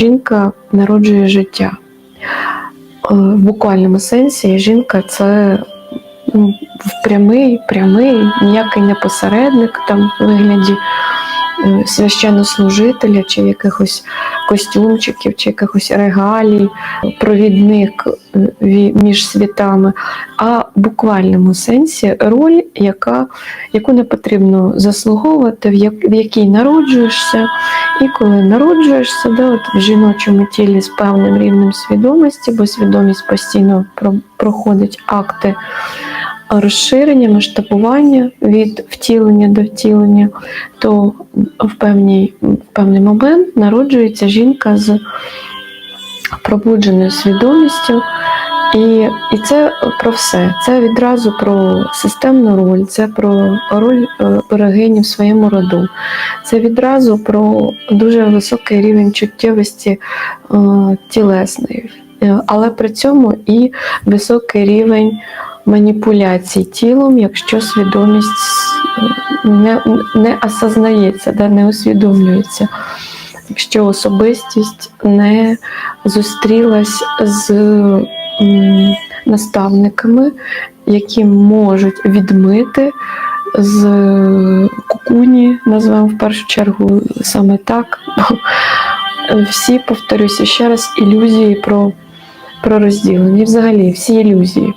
Жінка народжує життя. Е, В буквальному сенсі жінка це ну, прямий, прямий, ніякий не посередник там в вигляді священнослужителя чи якихось костюмчиків, чи якихось регалій, провідник е, між світами, а в буквальному сенсі роль, яка, яку не потрібно заслуговувати, в, якій народжуєшся, і коли народжуєшся, да, от в жіночому тілі з певним рівнем свідомості, бо свідомість постійно проходить акти розширення, масштабування від втілення до втілення, то в, певній, в певний момент народжується жінка з пробудженою свідомістю. І, і це про все. Це відразу про системну роль, це про роль е, берегині в своєму роду. Це відразу про дуже високий рівень чуттєвості е, тілесної, але при цьому і високий рівень маніпуляцій тілом, якщо свідомість е, не, не осознається, да, не усвідомлюється. Якщо особистість не зустрілась з м, наставниками, які можуть відмити з кукуні, назвемо в першу чергу саме так. Всі, повторюся ще раз, ілюзії про, про розділення. Взагалі всі ілюзії.